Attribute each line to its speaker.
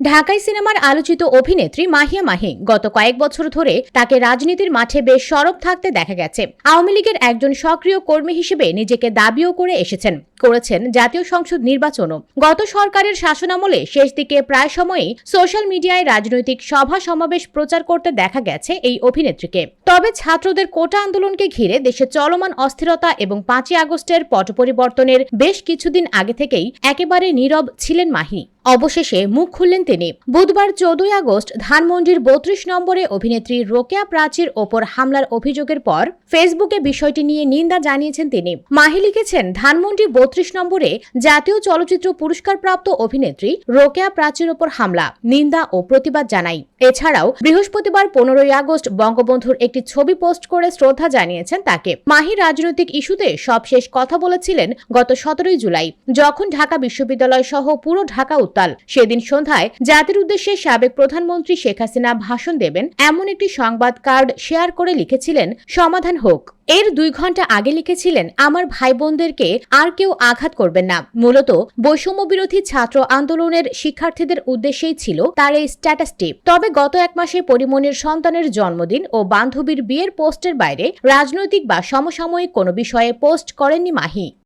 Speaker 1: ঢাকাই সিনেমার আলোচিত অভিনেত্রী মাহিয়া মাহি গত কয়েক বছর ধরে তাকে রাজনীতির মাঠে বেশ সরব থাকতে দেখা গেছে। আওয়ামী লীগের একজন সক্রিয় কর্মী হিসেবে নিজেকে দাবিও করে এসেছেন। করেছেন জাতীয় সংসদ নির্বাচনও। গত সরকারের শাসনামলে শেষ দিকে প্রায় সময়ই সোশ্যাল মিডিয়ায় রাজনৈতিক সভা সমাবেশ প্রচার করতে দেখা গেছে এই অভিনেত্রীকে। তবে ছাত্রদের কোটা আন্দোলনকে ঘিরে দেশে চলমান অস্থিরতা এবং পাঁচই আগস্টের পট পরিবর্তনের বেশ কিছুদিন আগে থেকেই একেবারে নীরব ছিলেন মাহি। অবশেষে মুখ খুললেন তিনি। বুধবার চৌদ্দই আগস্ট ধানমন্ডির বত্রিশ নম্বরে অভিনেত্রী রোকেয়া প্রাচীর ওপর হামলার অভিযোগের পর ফেসবুকে বিষয়টি নিয়ে নিন্দা জানিয়েছেন তিনি। মাহি লিখেছেন, ধানমন্ডি বত্রিশ নম্বরে জাতীয় চলচ্চিত্র পুরস্কারপ্রাপ্ত অভিনেত্রী রোকেয়া প্রাচীর ওপর হামলা। নিন্দা ও প্রতিবাদ জানাই। এছাড়াও বৃহস্পতিবার পনেরোই আগস্ট বঙ্গবন্ধুর একটি ছবি পোস্ট করে শ্রদ্ধা জানিয়েছেন তাকে। মাহি রাজনৈতিক ইস্যুতে সবশেষ কথা বলেছিলেন গত সতেরোই জুলাই। যখন ঢাকা বিশ্ববিদ্যালয় সহ পুরো ঢাকা উত্তাল সেদিন সন্ধ্যায় জাতির উদ্দেশ্যে সাবেক প্রধানমন্ত্রী শেখ হাসিনা ভাষণ দেবেন এমন একটি সংবাদ কার্ড শেয়ার করে লিখেছিলেন সমাধান হোক। এর দুই ঘণ্টা আগে লিখেছিলেন, আমার ভাই বোনদেরকে আর কেউ আঘাত করবেন না। মূলত বৈষম্য বিরোধী ছাত্র আন্দোলনের শিক্ষার্থীদের উদ্দেশ্যেই ছিল তার এই স্ট্যাটাসটি তবে গত এক মাসে পরিমণির সন্তানের জন্মদিন ও বান্ধবীর বিয়ের পোস্টের বাইরে রাজনৈতিক বা সমসাময়িক কোনো বিষয়ে পোস্ট করেননি মাহি।